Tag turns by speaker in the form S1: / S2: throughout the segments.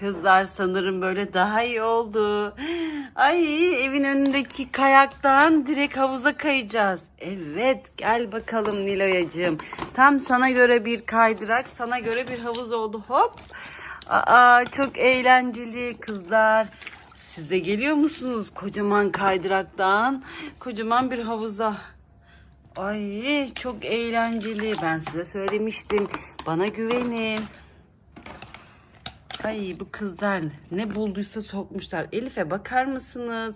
S1: Kızlar sanırım böyle daha iyi oldu. Ay evin önündeki kayaktan direkt havuza kayacağız. Evet gel bakalım Niloyacığım. Tam sana göre bir kaydırak, sana göre bir havuz oldu. Hop. Aa çok eğlenceli kızlar. Siz de geliyor musunuz kocaman kaydıraktan? Kocaman bir havuza. Ay çok eğlenceli. Ben size söylemiştim. Bana güvenin. Ay bu kızlar ne bulduysa sokmuşlar. Elif'e bakar mısınız?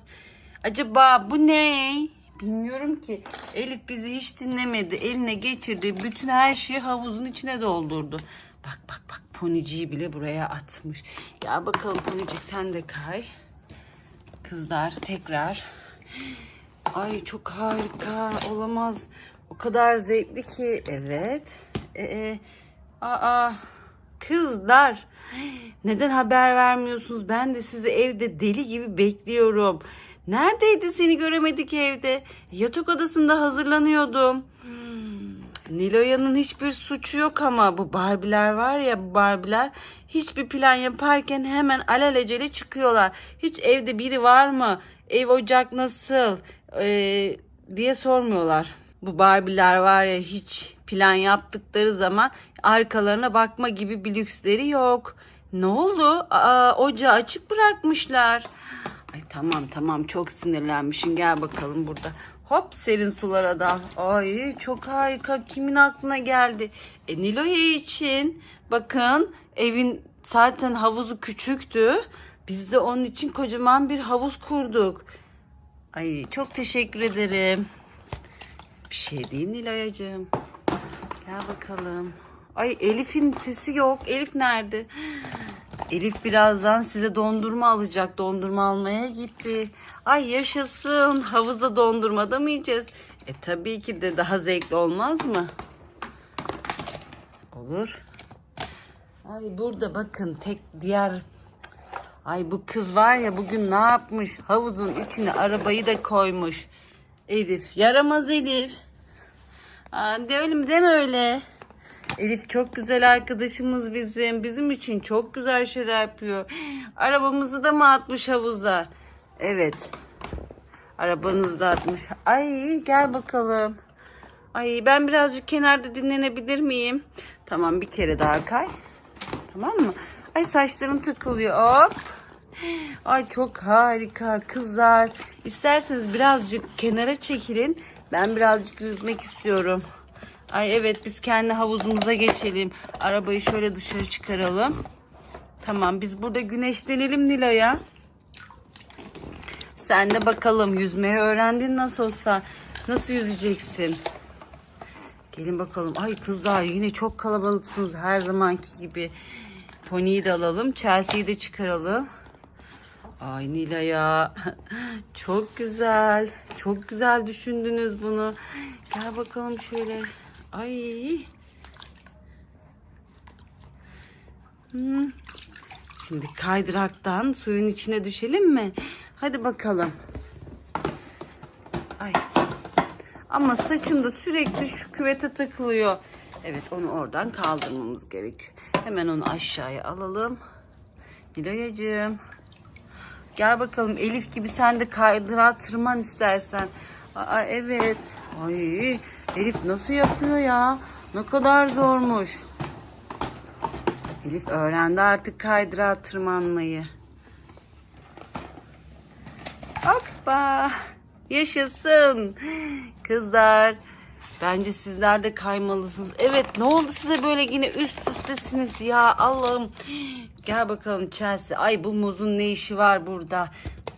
S1: Acaba bu ne? Bilmiyorum ki. Elif bizi hiç dinlemedi. Eline geçirdi. Bütün her şeyi havuzun içine doldurdu. Bak bak bak poniciyi bile buraya atmış. Gel bakalım ponicik sen de kay. Kızlar tekrar. Ay çok harika olamaz. O kadar zevkli ki. Evet. Ee, aa kızlar. Neden haber vermiyorsunuz? Ben de sizi evde deli gibi bekliyorum. Neredeydi seni göremedik evde? Yatak odasında hazırlanıyordum. Hmm, Niloya'nın hiçbir suçu yok ama bu Barbiler var ya bu Barbiler hiçbir plan yaparken hemen alelacele çıkıyorlar. Hiç evde biri var mı? Ev ocak nasıl? Ee, diye sormuyorlar. Bu Barbiler var ya hiç plan yaptıkları zaman arkalarına bakma gibi bir lüksleri yok. Ne oldu? Aa, ocağı açık bırakmışlar. Ay tamam tamam çok sinirlenmişsin gel bakalım burada. Hop serin sulara da. Ay çok harika. Kimin aklına geldi? E Nilo'ya için. Bakın evin zaten havuzu küçüktü. Biz de onun için kocaman bir havuz kurduk. Ay çok teşekkür ederim. Bir şey değil Nilay'cığım. Gel bakalım. Ay Elif'in sesi yok. Elif nerede? Elif birazdan size dondurma alacak. Dondurma almaya gitti. Ay yaşasın. Havuzda dondurma da mı yiyeceğiz? E tabii ki de daha zevkli olmaz mı? Olur. Ay burada bakın tek diğer Ay bu kız var ya bugün ne yapmış? Havuzun içine arabayı da koymuş. Elif yaramaz Elif. Aa, de öyle deme öyle. Elif çok güzel arkadaşımız bizim. Bizim için çok güzel şeyler yapıyor. Arabamızı da mı atmış havuza? Evet. Arabanızı da atmış. Ay gel bakalım. Ay ben birazcık kenarda dinlenebilir miyim? Tamam bir kere daha kay. Tamam mı? Ay saçlarım takılıyor. Hop. Ay çok harika kızlar. İsterseniz birazcık kenara çekilin. Ben birazcık yüzmek istiyorum. Ay evet biz kendi havuzumuza geçelim. Arabayı şöyle dışarı çıkaralım. Tamam biz burada güneşlenelim Nilay'a. Sen de bakalım yüzmeyi öğrendin nasıl olsa. Nasıl yüzeceksin? Gelin bakalım. Ay kızlar yine çok kalabalıksınız her zamanki gibi. Pony'yi de alalım. Chelsea'yi de çıkaralım. Ay Nila ya. Çok güzel. Çok güzel düşündünüz bunu. Gel bakalım şöyle. Ay. Hmm. Şimdi kaydıraktan suyun içine düşelim mi? Hadi bakalım. Ay. Ama saçım da sürekli şu küvete takılıyor. Evet onu oradan kaldırmamız gerekiyor. Hemen onu aşağıya alalım. Nilay'cığım. Gel bakalım Elif gibi sen de kaydırağa tırman istersen. Aa evet. Ay Elif nasıl yapıyor ya? Ne kadar zormuş. Elif öğrendi artık kaydırağa tırmanmayı. Hoppa. Yaşasın. Kızlar. Bence sizler de kaymalısınız. Evet ne oldu size böyle yine üst üstesiniz ya Allah'ım. Gel bakalım Chelsea. Ay bu muzun ne işi var burada?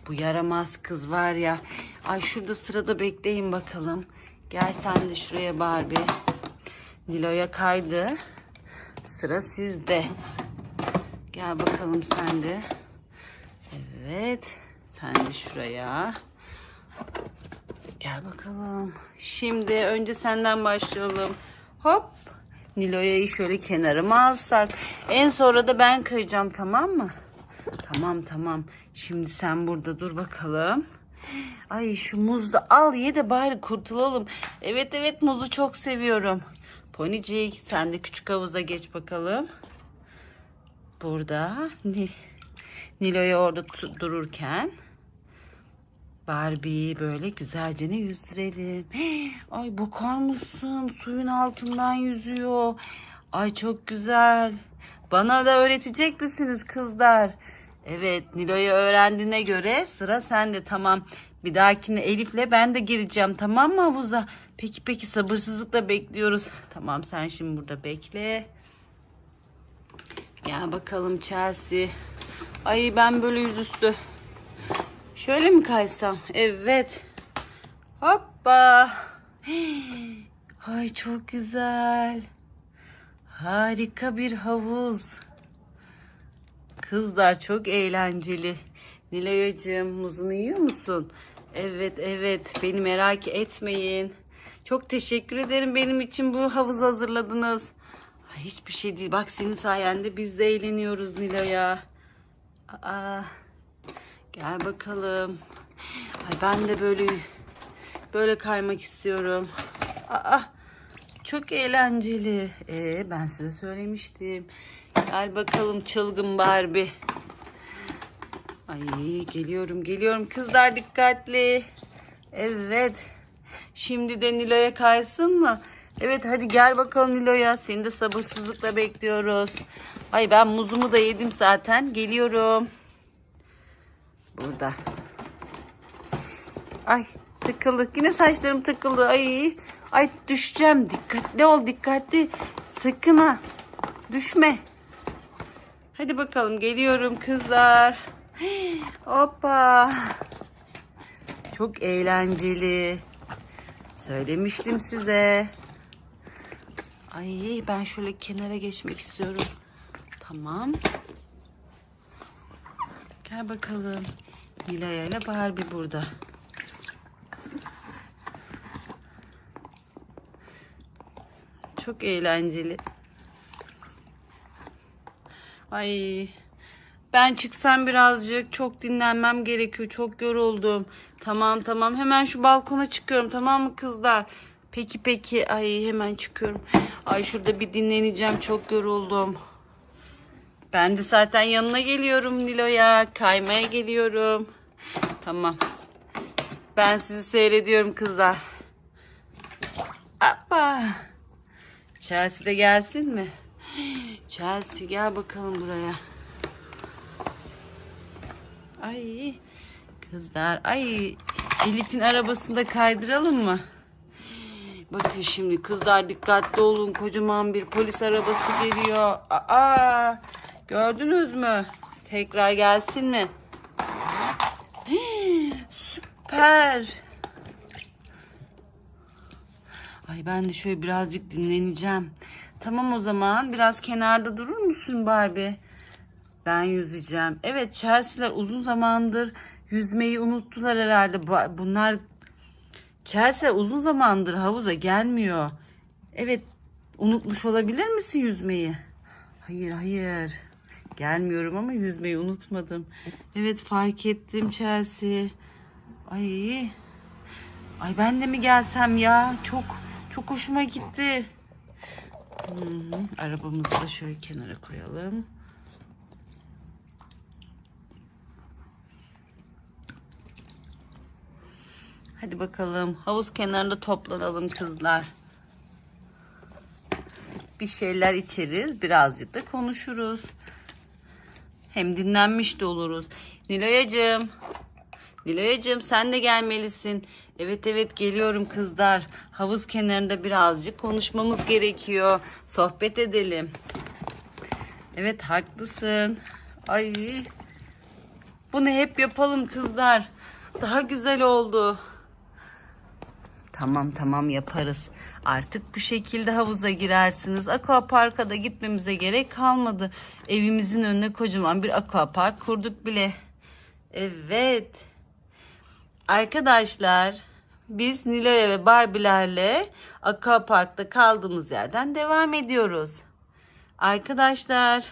S1: Bu yaramaz kız var ya. Ay şurada sırada bekleyin bakalım. Gel sen de şuraya Barbie. Nilo'ya kaydı. Sıra sizde. Gel bakalım sen de. Evet. Sen de şuraya. Gel bakalım. Şimdi önce senden başlayalım. Hop. Nilo'yu şöyle kenarıma alsak. En sonra da ben kayacağım tamam mı? Tamam tamam. Şimdi sen burada dur bakalım. Ay şu muzu da al ye de bari kurtulalım. Evet evet muzu çok seviyorum. Ponicik sen de küçük havuza geç bakalım. Burada. Nilo'ya orada dururken Barbie'yi böyle güzelce ne yüzdürelim. Ay bakar mısın? Suyun altından yüzüyor. Ay çok güzel. Bana da öğretecek misiniz kızlar? Evet Nilo'yu öğrendiğine göre sıra sende tamam. Bir dahakine Elif'le ben de gireceğim tamam mı havuza? Peki peki sabırsızlıkla bekliyoruz. Tamam sen şimdi burada bekle. Gel bakalım Chelsea. Ay ben böyle yüzüstü. Şöyle mi kaysam? Evet. Hoppa. Ay çok güzel. Harika bir havuz. Kızlar çok eğlenceli. Nilay'cığım muzunu yiyor musun? Evet evet beni merak etmeyin. Çok teşekkür ederim benim için bu havuzu hazırladınız. Ay, hiçbir şey değil. Bak senin sayende biz de eğleniyoruz Nilay'a. Aa, gel bakalım. Ay ben de böyle böyle kaymak istiyorum. Aa, çok eğlenceli. Ee, ben size söylemiştim. Gel bakalım çılgın Barbie. Ay geliyorum geliyorum kızlar dikkatli. Evet. Şimdi de Nilo'ya kaysın mı? Evet hadi gel bakalım Nilo'ya. Seni de sabırsızlıkla bekliyoruz. Ay ben muzumu da yedim zaten. Geliyorum. Burada. Ay tıkıldı. Yine saçlarım tıkıldı. Ay. Ay düşeceğim. Dikkatli ol dikkatli. Sakın ha. Düşme. Hadi bakalım geliyorum kızlar. Hoppa. Çok eğlenceli. Söylemiştim size. Ay ben şöyle kenara geçmek istiyorum. Tamam. Gel bakalım. Nilaya ile Barbie burada. Çok eğlenceli. Ay ben çıksam birazcık çok dinlenmem gerekiyor. Çok yoruldum. Tamam tamam hemen şu balkona çıkıyorum tamam mı kızlar? Peki peki ay hemen çıkıyorum. Ay şurada bir dinleneceğim çok yoruldum. Ben de zaten yanına geliyorum Nilo'ya. Kaymaya geliyorum. Tamam. Ben sizi seyrediyorum kızlar. Hoppa. Chelsea de gelsin mi? Chelsea gel bakalım buraya. Ay kızlar ay Elif'in arabasını da kaydıralım mı? Bakın şimdi kızlar dikkatli olun kocaman bir polis arabası geliyor. Aa gördünüz mü? Tekrar gelsin mi? Süper. Ay ben de şöyle birazcık dinleneceğim. Tamam o zaman biraz kenarda durur musun Barbie? Ben yüzeceğim. Evet Chelsea'ler uzun zamandır yüzmeyi unuttular herhalde. Bunlar Chelsea uzun zamandır havuza gelmiyor. Evet unutmuş olabilir misin yüzmeyi? Hayır hayır. Gelmiyorum ama yüzmeyi unutmadım. Evet fark ettim Chelsea. Ay. Ay ben de mi gelsem ya? Çok çok hoşuma gitti. Hı, arabamızı da şöyle kenara koyalım. Hadi bakalım havuz kenarında toplanalım kızlar. Bir şeyler içeriz, birazcık da konuşuruz. Hem dinlenmiş de oluruz. Niloyacığım. Niloyacığım sen de gelmelisin. Evet evet geliyorum kızlar. Havuz kenarında birazcık konuşmamız gerekiyor. Sohbet edelim. Evet haklısın. Ay. Bunu hep yapalım kızlar. Daha güzel oldu. Tamam tamam yaparız. Artık bu şekilde havuza girersiniz. Aquapark'a da gitmemize gerek kalmadı. Evimizin önüne kocaman bir aquapark kurduk bile. Evet. Arkadaşlar biz Nilo'ya ve Barbie'lerle Aquapark'ta kaldığımız yerden devam ediyoruz. Arkadaşlar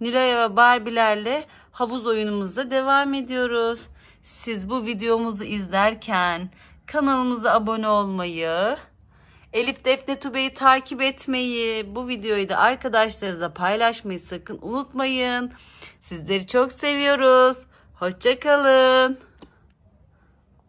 S1: Nilo'ya ve Barbie'lerle havuz oyunumuzda devam ediyoruz. Siz bu videomuzu izlerken kanalımıza abone olmayı, Elif Defne Tube'yi takip etmeyi, bu videoyu da arkadaşlarınızla paylaşmayı sakın unutmayın. Sizleri çok seviyoruz. Hoşçakalın.